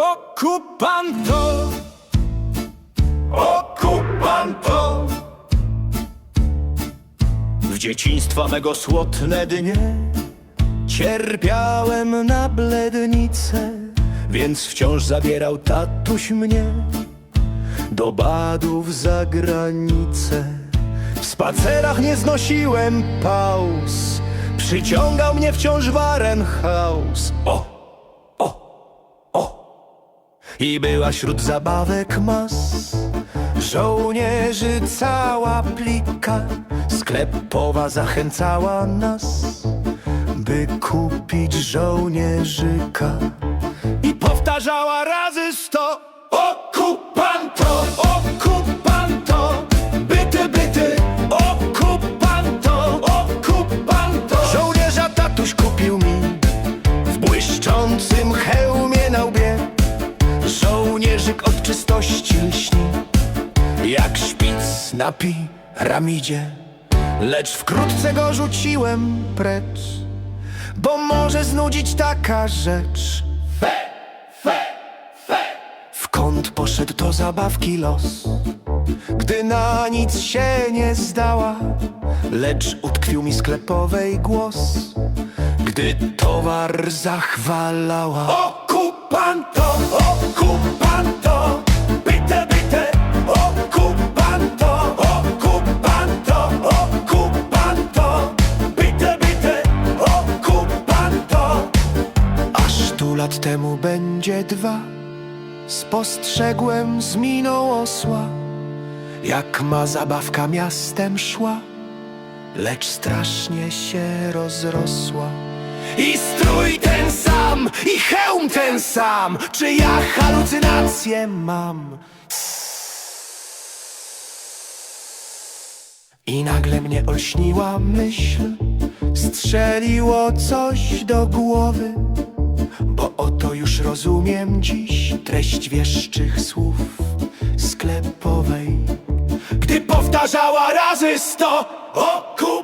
Okupanto, okupanto. W dzieciństwa mego słodne dnie Cierpiałem na blednicę Więc wciąż zabierał tatuś mnie Do badów za granicę. W spacerach nie znosiłem pauz Przyciągał mnie wciąż Warenhaus O, I była wśród zabawek mas. Żołnierzy cała plika. Sklepowa zachęcała nas By kupić żołnierzyka. I powtarzała razy sto Żołnierzyk od czystości lśni. Jak szpic na piramidzie Lecz wkrótce go rzuciłem precz Bo może znudzić taka rzecz. Fe, fe, fe. W kąt poszedł do zabawki los. Gdy na nic się nie zdała Lecz utkwił mi sklepowej głos. Gdy towar zachwalała. Okupanto, lat temu będzie dwa. Spostrzegłem z miną osła. Jak ma zabawka miastem szła Lecz strasznie się rozrosła. I strój ten sam, i hełm ten sam. Czy ja halucynacje mam? I nagle mnie olśniła myśl. Strzeliło coś do głowy Bo oto już rozumiem dziś Treść wieszczych słów sklepowej. Gdy powtarzała razy sto Okup